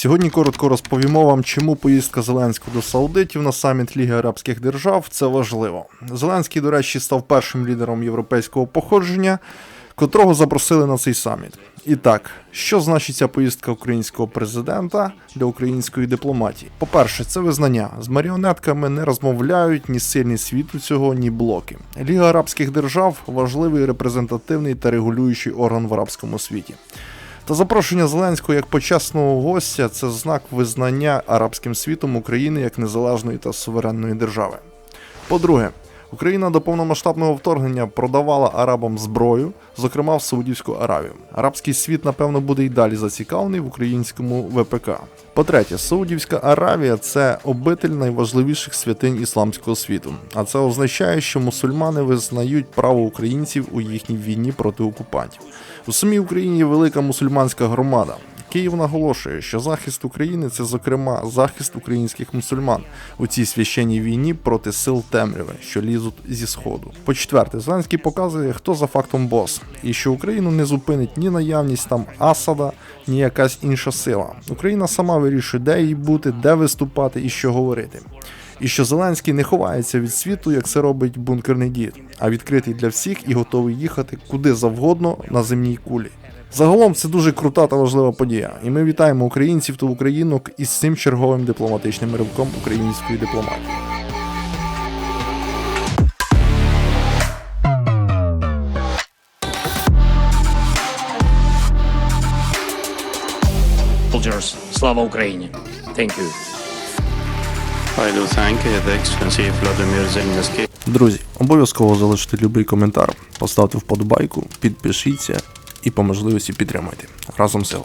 Сьогодні коротко розповімо вам, чому поїздка Зеленського до Саудитів на саміт Ліги Арабських Держав це важливо. Зеленський, до речі, став першим лідером європейського походження, котрого запросили на цей саміт. І так, що значить ця поїздка українського президента для української дипломатії? По-перше, це визнання. З маріонетками не розмовляють ні сильні світу цього, ні блоки. Ліга арабських держав важливий репрезентативний та регулюючий орган в арабському світі. Та запрошення Зеленського як почесного гостя це знак визнання арабським світом України як незалежної та суверенної держави. По-друге, Україна до повномасштабного вторгнення продавала арабам зброю, зокрема в Саудівську Аравію. Арабський світ, напевно, буде й далі зацікавлений в українському ВПК. По-третє, Саудівська Аравія це обитель найважливіших святинь ісламського світу. А це означає, що мусульмани визнають право українців у їхній війні проти окупантів. У самій Україні велика мусульманська громада. Київ наголошує, що захист України це, зокрема, захист українських мусульман у цій священній війні проти сил темряви, що лізуть зі сходу. По четверте, Зеленський показує, хто за фактом бос, і що Україну не зупинить ні наявність там Асада, ні якась інша сила. Україна сама вирішує, де їй бути, де виступати і що говорити. І що Зеленський не ховається від світу, як це робить бункерний дід, а відкритий для всіх і готовий їхати куди завгодно на земній кулі. Загалом це дуже крута та важлива подія, і ми вітаємо українців та українок із цим черговим дипломатичним ривком української дипломатії. Слава Україні! Thank you. Друзі, обов'язково залиште будь-який коментар, поставте вподобайку, підпишіться і по можливості підтримайте. Разом сила.